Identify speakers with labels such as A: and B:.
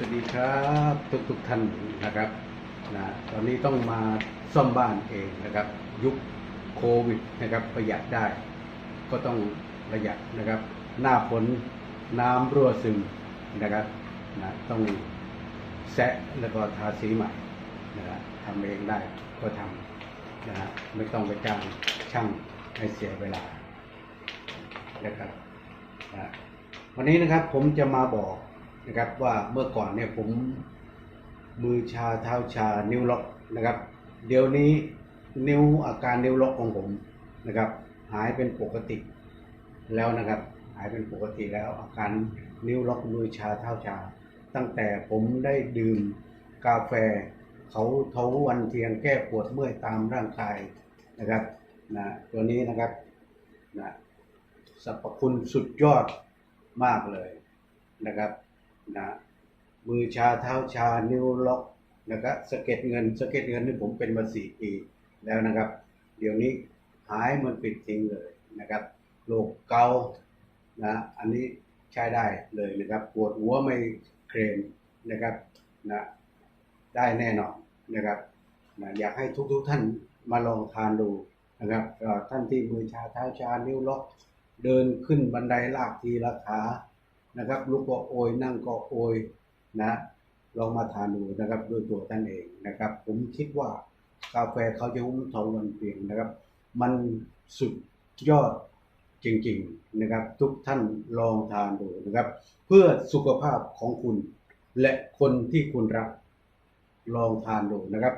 A: สวัสดีครับทุกทุกท่านนะครับนะตอนนี้ต้องมาซ่อมบ้านเองนะครับ ยุคโควิดนะครับประหยัดได้ ก็ต้องประหยัดนะครับ หน้าฝนน้ำรั่วซึมนะครับนะต้องแซะแล้วก็ทาสีใหม่นะครับทำเองได้ก็ทำนะฮะไม่ต้องไปจ้างช่างให้เสียเวลานะครับนะวันนี้นะครับผมจะมาบอก นะครับว่าเมื่อก่อนเนี่ยผมมือชาเท้าชานิ้วล็อกนะครับ เดี๋ยวนี้นิ้วอาการนิ้วล็อกของผมนะครับ หายเป็นปกติแล้วนะครับ หายเป็นปกติแล้วอาการนิ้วล็อกมือชาเท้าชา ตั้งแต่ผมได้ดื่มกาแฟ เขาเทาวันเทียนแก้ปวดเมื่อยตามร่างกายนะครับนะตัวนี้นะครับนะสรรพคุณสุดยอดมากเลยนะครับ นะมือชาเท้าชานิ้วล็อกนะครับสะเก็ดเงินสะเก็ดเงินนี่ผมเป็นมาสี่ปีแล้วนะครับ เดี๋ยวนี้หายมันปิดทิ้งเลยนะครับโรคเกาต์นะอันนี้ใช้ได้เลยนะครับ ปวดหัวไม่เครมนะครับนะได้แน่นอนนะครับนะอยากให้ทุกๆทท่านมาลองทานดูนะครับท่านที่มือชาเท้าชานิ้วล็อกเดินขึ้นบันไดลากทีละขา นะครับลุกก็โอยนั่งก็โอยนะลองมาทานดูนะครับด้วยตัวท่านเองนะครับ ผมคิดว่ากาแฟเขาจะหุ้มทองวันเพียงนะครับ มันสุดยอดจริงๆนะครับ ทุกท่านลองทานดูนะครับ เพื่อสุขภาพของคุณ และคนที่คุณรักลองทานดูนะครับ